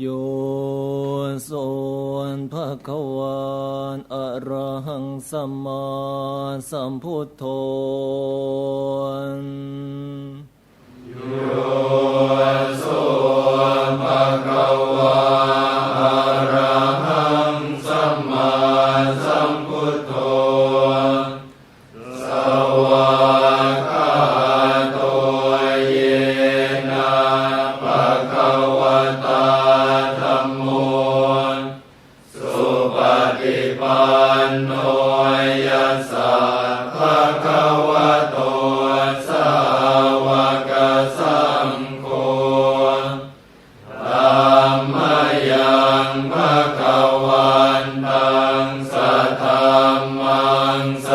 โยโสนพระควานอะรหังสัมมาสัมพุทโธ ส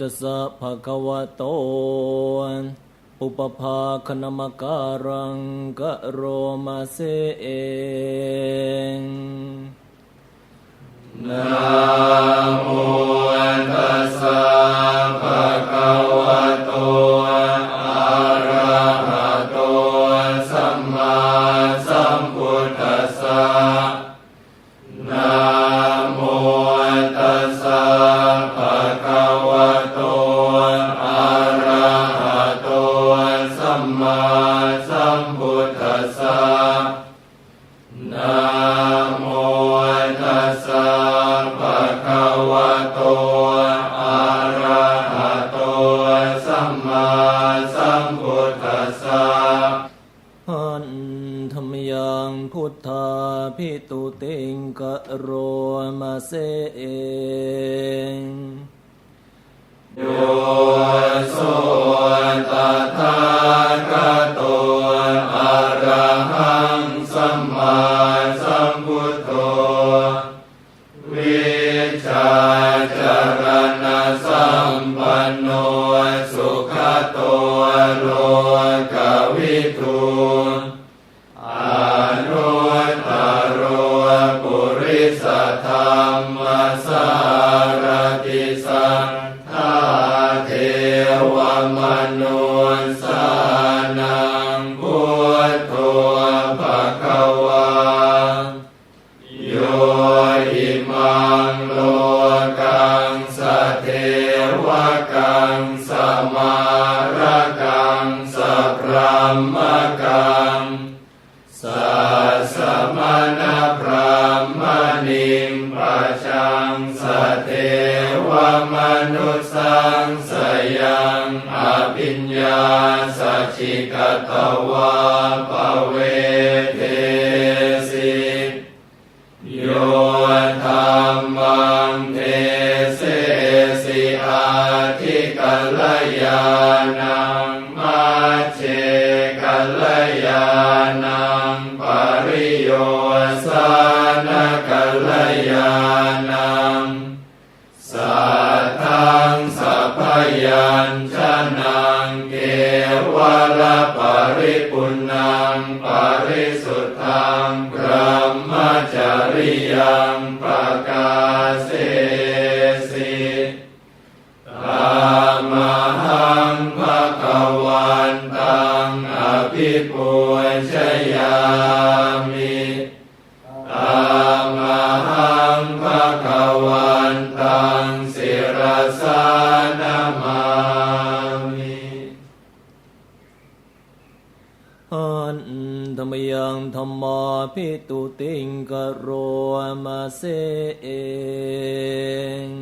ตัสะภะคะวะโต อุปภาคนมการังกะโรมาเซเองนาโมตัสสะภะคะวะโต มโนสา ชิกตวาปเวเทสิโยธรรมังเทเสสิอาทิกัลยานังมัจเจกัลยานังปริโยสานกัลยานังสัทังสัพยัญ งพรหมจริยังประกาศ ตุติงกโรมาเสเง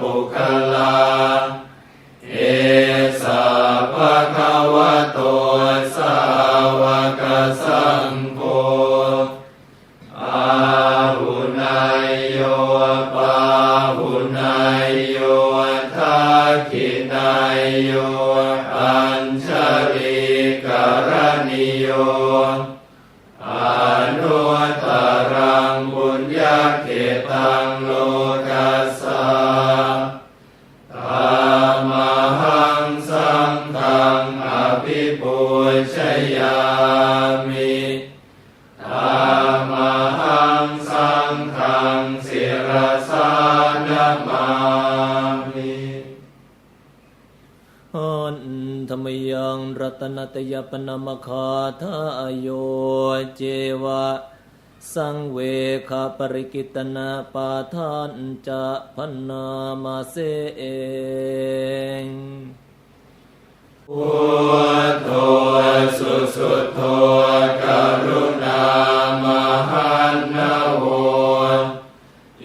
ปุคลา มคาทาโยเจวะ สังเวคาปริกิตนาปาทานจะพันนามาเสเองพุทโสุสุโธกรุณามหันนาโว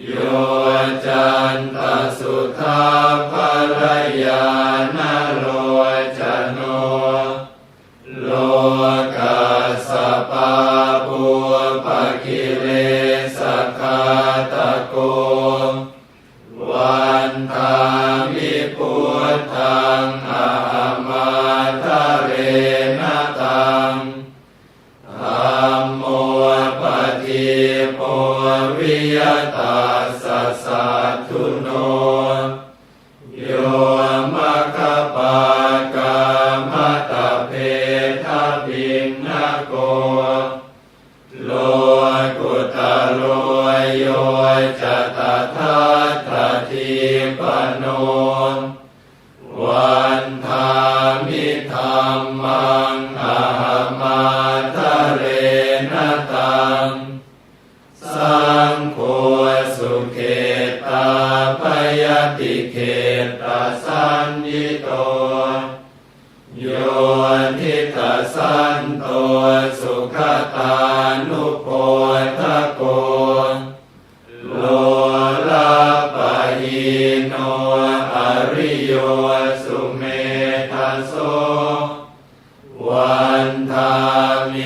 โยจันตสุทาภรยานาร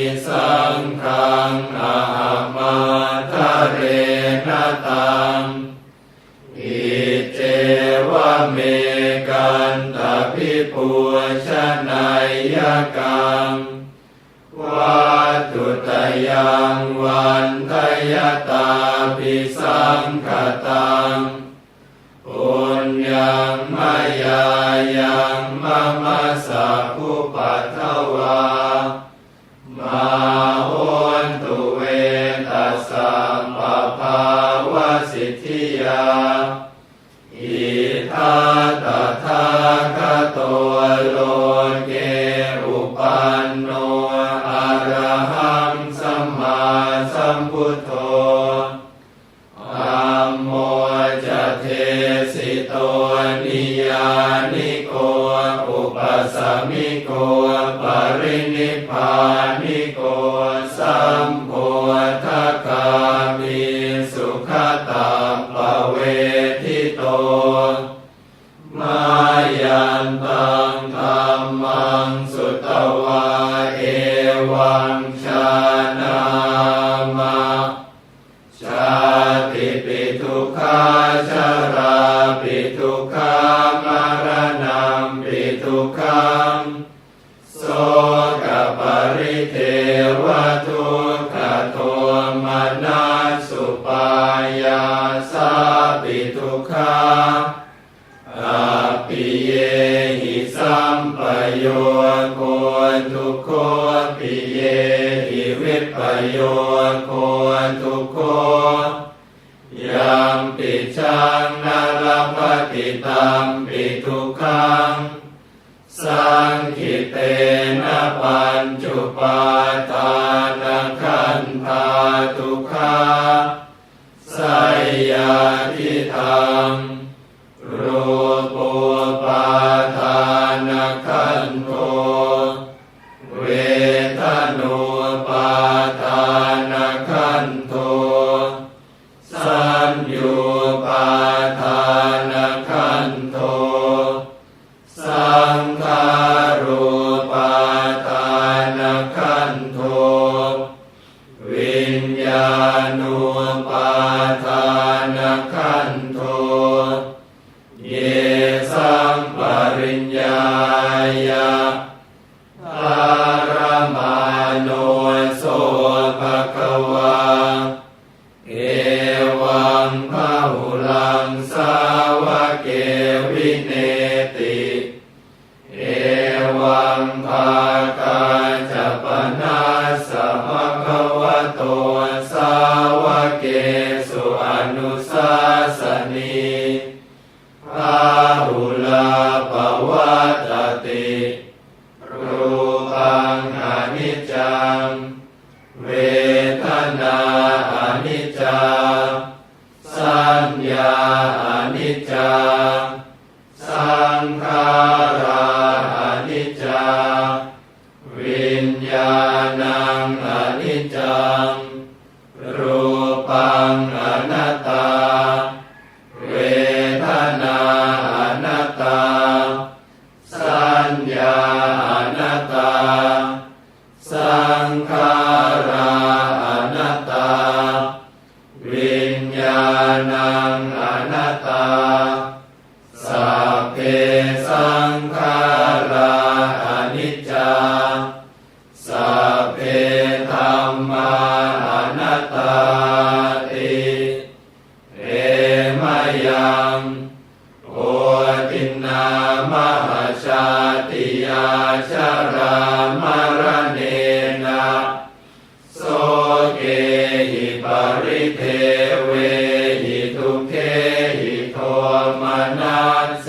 ิสังขังอามาทะเรนตังอิเจวเมกันตพิปุชนายยกังวัตุตยังวันทยตาปิสังขตังปุญญังมายายังมะมะสัพพุปัทวา มาหุนตุเวตสัมปภาวสิทธิยาอิทัตถาคโตโลเกอุปันโอระหังสัมมาสัมพุทโธอัโมจเทสิโตนิยาน หิวิปโยโคทุโคยังปิชังนาลพติตัมปิทุขังสังคิเตนะปัญจุปาทานคันธาทุขาสยาทิธรรม นังอนิจจังรูปังอนัตตา มนัสเส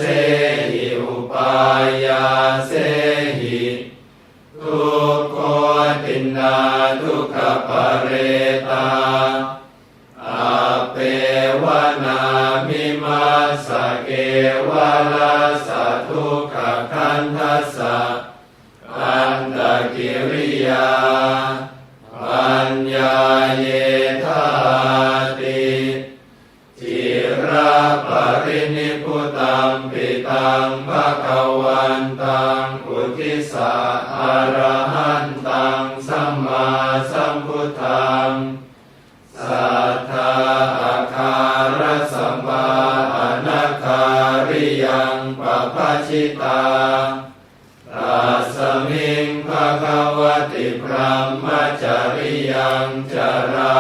มจริยังจรา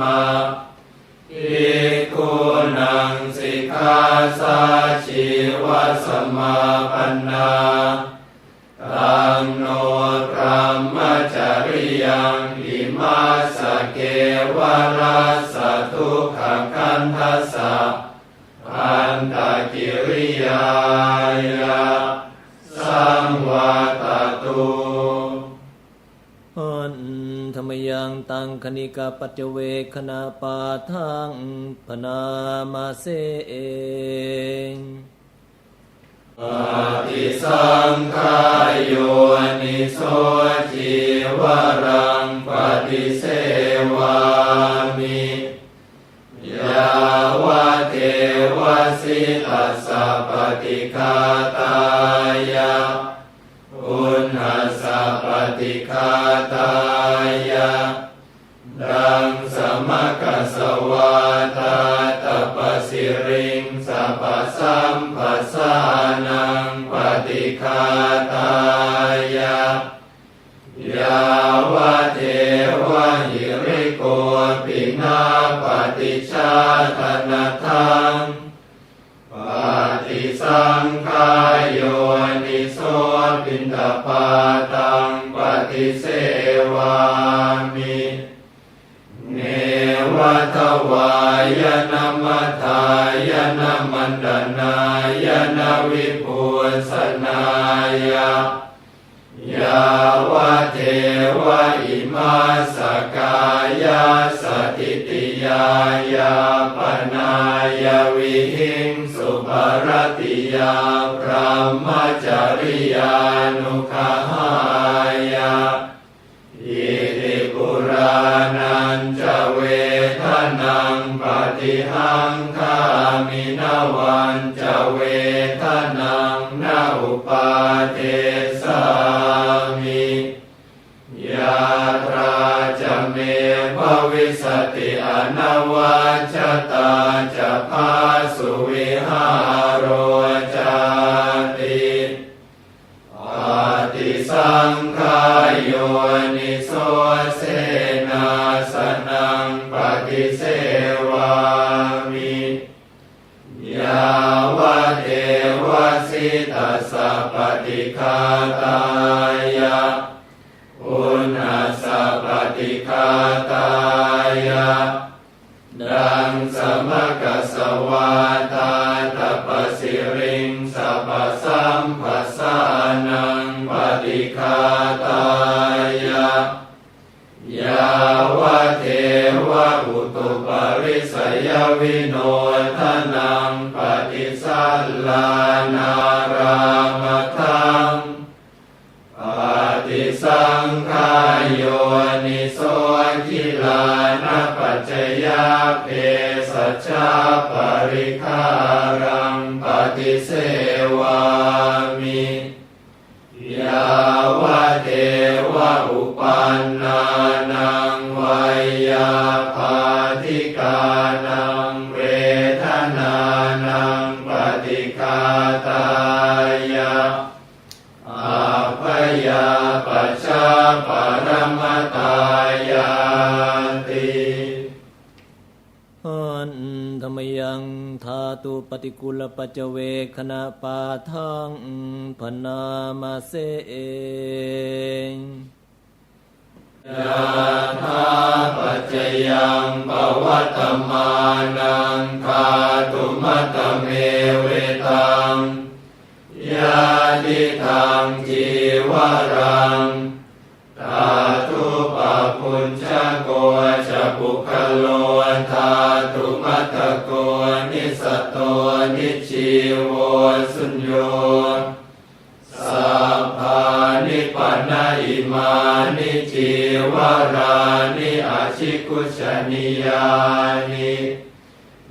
มาอิคุนังสิกขาสาชีวสมาปันนาตังโนพระมจริยังอิมาสเกวราสทุกขคันทัสสะอันตกิริยายะสังวาตตุ ธรรมยังตังคณิกาปัจเวคณาปาทังพนามาเสเองปฏิสังขายโยนิโสจิวรังปฏิเสวามิยาวะเทวสิตัสสะปฏิคาตายะ อุณหสสะปฏิคาตายะดังสมกัสสวาตาตปสิริงสัพสัมปัสสานังปฏิคาตายะยาวเทวะหิริโกปินาปฏิชาตนทังปฏิสังขายโยนิโส ปินตปาตังปฏิเสวามิเนวะทวายนามัทายนามันดานายนาวิปุสนายะยาวะเทวะอิมาสกายาสติติยายาปนายวิหิงสุภรติ ยาพระมจริยานุขหายาอิติปุรานันจะเวทนังปฏิหังคามินาวันจะเวทนังนาอุปาเทสามิยาตราจะเมภวิสติอนวัจตาจะพาสุวิหารโร งขายโยนิโสเสนาสนังปฏิเสวามิยาวะเทวสิตัสสะปฏิคาตา วิโนทนังปฏิสัลลานารามทังปฏิสังขายโยนิโสกิลานะปัจจยาเพสัชาปริคารังปฏิเสวามิยาวเทวอุปันนา ปฏิกุลปัจเจเวคณาปาทังพนามาเสเองยาธาปัจจยังปวัตมานังคาตุมัตเมเวตังยาทิทางจีวรังตาตุปะพุญชโกจะปุคโลธาตุมัตโกนิสต โตนิชีโวสุญโยสัพพานิปันนิมานิจีวารานิอาชิกุชนิยานิ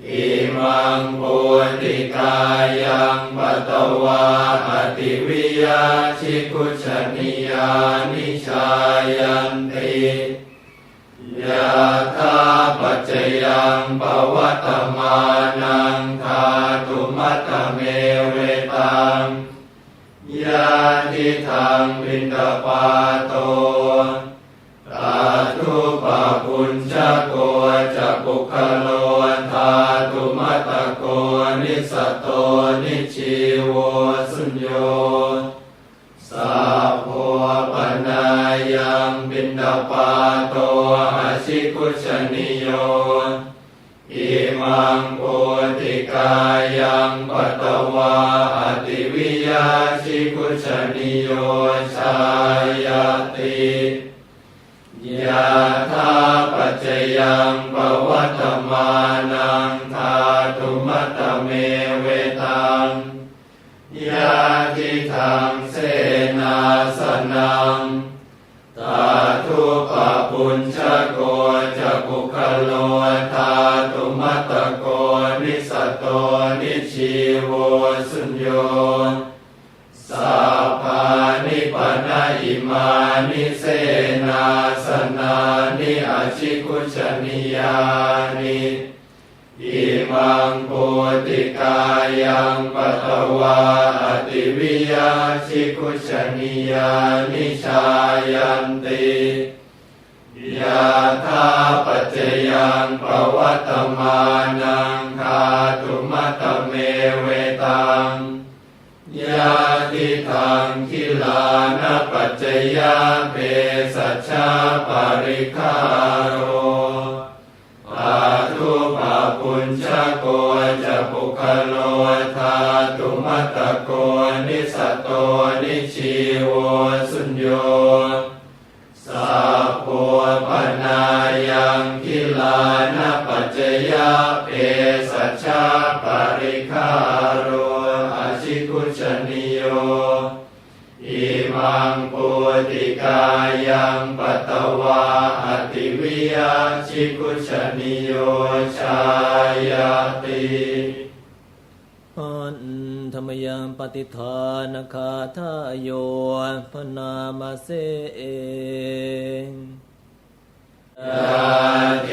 อิมังปุติกายังปตวาอติวิยาชิคุชนิยานิชายันติ ทางบินดาปาโตตาทุปะปุญชโกจะปุคโลธาตุมัตโกนิสตโตนิชีวสุญโยสาโพปนายังบินดาปาโตอาชิคุชนิโยอิมังโพธิกายังปตวาอติ ยาชิคุชนิโยชายาติยาธาปัจจยังปวัตมานังทาตุมัตตเมเวตังยาทิทางเสนาสนังตาทุปปุญชโกจะปุคโลธาตุมัตตโกนิสตโตนิชีโวสุญโย นิปนะอิมานิเสนาสนานิอาชิคุชนิยานิอิมังโพติกายังปัตวาอติวิยาชิคุชนิยานิชายันติยาธาปัจจยังปวัตมานังคาตุมัตตเมเวตัง ยาทิทางคิลานปัจจยาเปสัชชาปาริคาโรปาทุปาปุญชโกจะปุคโลธาตุมัตโกนิสตโตนิชีโวสุญโยสาโพปนายังคิลานปัจจยาเปสัชชาปาริคาโร งปุติกายังปัตตวาอติวิยาชิคุชนิโยชายาติอันธรรมยังปฏิทานคาทาโยพนามาเสเองยาเท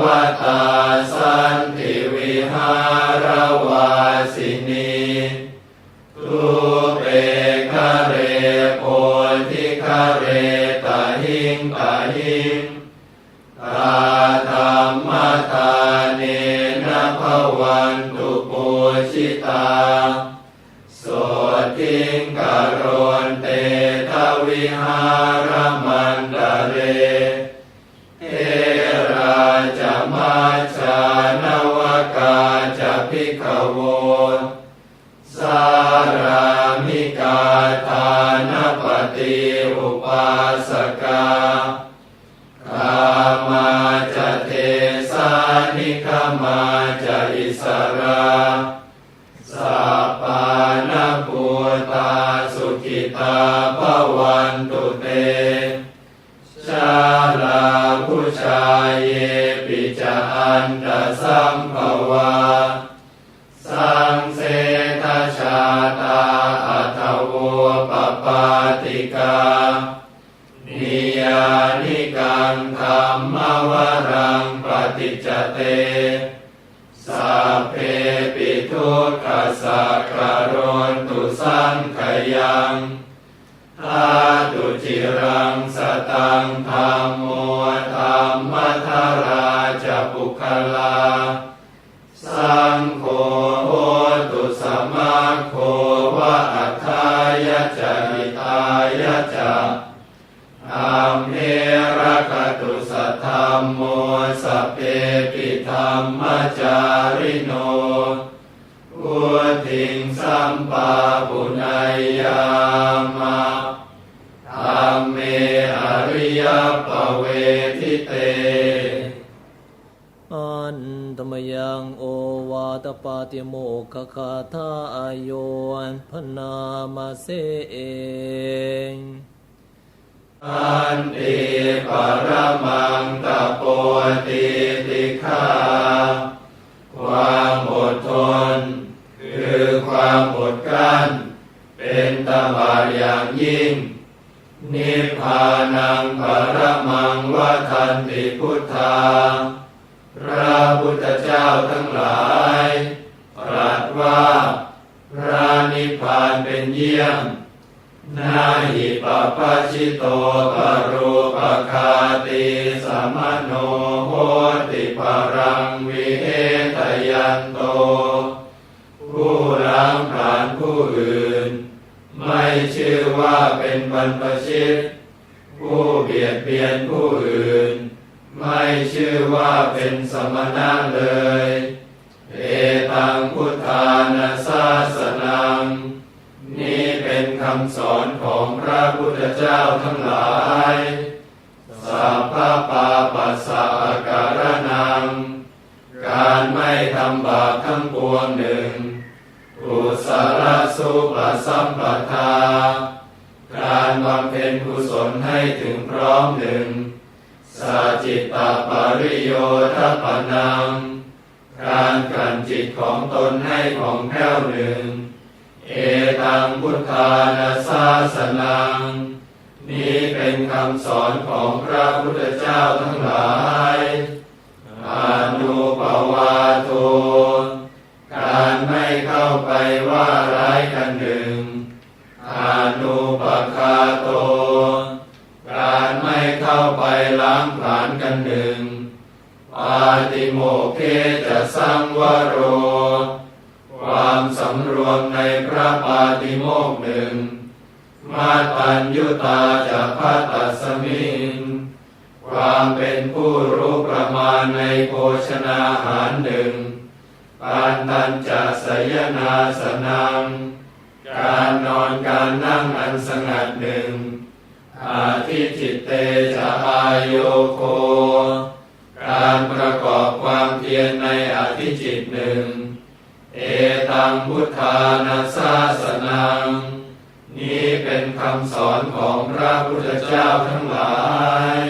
วตาสันติวิหารวาสินีทุเป คะเรโพธิคะเรตาหิงตาหิงตาธรรมทานเนนะภวันตุปูชิตาโสทิงกโรนเตทวิหารมันดาเรเทราจะมาชานวกาจะพิกโวสาร นตสัมภวาสังเสทชาตาอัตโวปปาติกานิยานิกังธรรมวรังปฏิจเตสัพเพปิทุกขสักการนตุสังขยังทาตุจิรังสตังธรรมโมธรรมทารา ติโมกขะทาโยนพนามาเสเองอันติปรมังตะโปติติฆาความอดทน คือความอดกลั้น เป็นตบะอย่างยิ่ง นิพพานังปรมังวาทันติพุทธา พระพุทธเจ้าทั้งหลาย รัสว่าพระนิพพานเป็นเยี่ยม นาหิปปะชิโตปรูปคาติสมโนโหติปรังวิเหตยันโต ผู้ล้างผานผู้อื่น ไม่ชื่อว่าเป็นบรรพชิต ผู้เบียดเบียนผู้อื่น ไม่ชื่อว่าเป็นสมณะเลย เอตังพุทธานาสาสนัง นี่เป็นคำสอนของพระพุทธเจ้าทั้งหลายสัพพะปาปัสสะการนัง การไม่ทำบาปทั้งปวงหนึ่งกุศลสุปสัมปทา การบำเพ็ญกุศลให้ถึงพร้อมหนึ่ง สาจิตตปริโยทปนัง การกลั่นจิตของตนให้ของแผ้วหนึ่ง เอตังพุทธานาสาสนัง นี้เป็นคำสอนของพระพุทธเจ้าทั้งหลายอนุปวาโทการไม่เข้าไปว่าร้ายกันหนึ่งอนุปคาโต การไม่เข้าไปล้างผลาญกันหนึ่ง ปาติโมกเขจะสังวโร ความสำรวมในพระปาติโมกข์หนึ่ง มาตัญยุตาจะพัตตสมิงความเป็นผู้รู้ประมาณในโภชนาหารหนึ่งปานตันจะสยนาสนัง การนอนการนั่งอันสงัดหนึ่งอาทิจิตเตจะอายโยโค การประกอบความเพียรในอธิจิตหนึ่ง เอตังพุทธานาสาสนัง นี้เป็นคำสอนของพระพุทธเจ้าทั้งหลาย